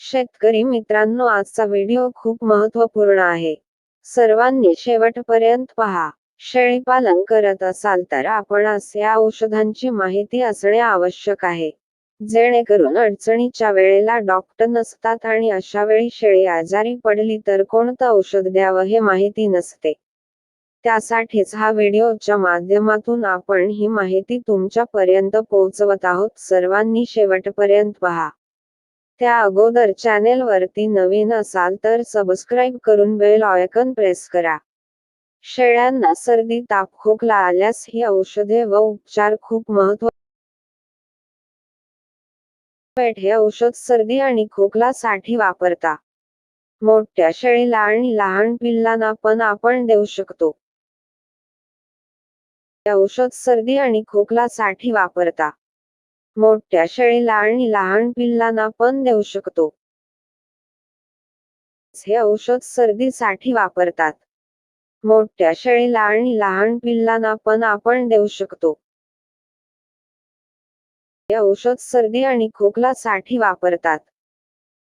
शेतकरी मित्रांनो आजचा व्हिडिओ खूप महत्त्वपूर्ण आहे. सर्वांनी शेवटपर्यंत पहा. शेळीपालन करत असाल तर आपण या औषधांची माहिती असणे आवश्यक आहे. जेणेकरून अडचणीच्या वेळेला डॉक्टर नसतात आणि अशा वेळी शेळी आजारी पडली तर कोणतं औषध द्यावं हे माहिती नसते. त्यासाठीच हा व्हिडिओच्या माध्यमातून आपण ही माहिती तुमच्यापर्यंत पोहोचवत आहोत. सर्वांनी शेवटपर्यंत पहा. त्या अगोदर चॅनेल वरती नवीन असाल तर सबस्क्राईब करून बेल ऑयकन प्रेस करा. शेळ्यांना सर्दी ताप खोकला आल्यास ही औषधे व उपचार खूप महत्त्व हे औषध सर्दी आणि खोकलासाठी वापरता. मोठ्या शेळीला आणि लहान पिल्लांना पण आपण देऊ शकतो. हे औषध सर्दी आणि खोकलासाठी वापरता. मोठ्या शेळीला आणि लहान पिल्लांना पण देऊ शकतो. हे औषध सर्दीसाठी वापरतात. मोठ्या शेळीला आणि लहान पिल्लांना पण आपण देऊ शकतो. हे औषध सर्दी आणि खोकलासाठी वापरतात.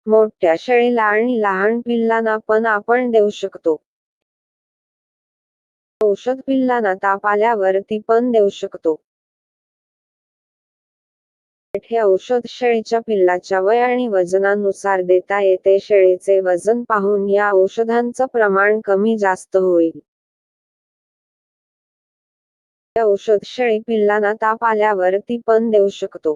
मोठ्या शेळीला आणि लहान पिल्लांना पण आपण देऊ शकतो. औषध पिल्लांना ताप आल्यावर ती पण देऊ शकतो. हे औषध शेळीच्या पिल्लाच्या वय आणि वजनानुसार देता येते. शेळीचे वजन पाहून या औषधांचं प्रमाण कमी जास्त होईल. औषध शेळी पिल्लांना ताप आल्यावर ती पण देऊ शकतो.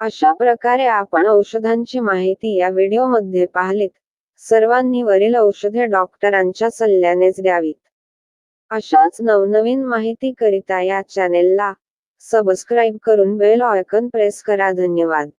अशा प्रकारे आपण औषधांची माहिती या व्हिडिओमध्ये पाहिलीत. सर्वांनी वरील औषधे डॉक्टरांच्या सल्ल्यानेच द्यावीत. अशाच नवनवीन माहिती करिता या चॅनेलला सबस्क्राईब करून बेल आयकन प्रेस करा. धन्यवाद.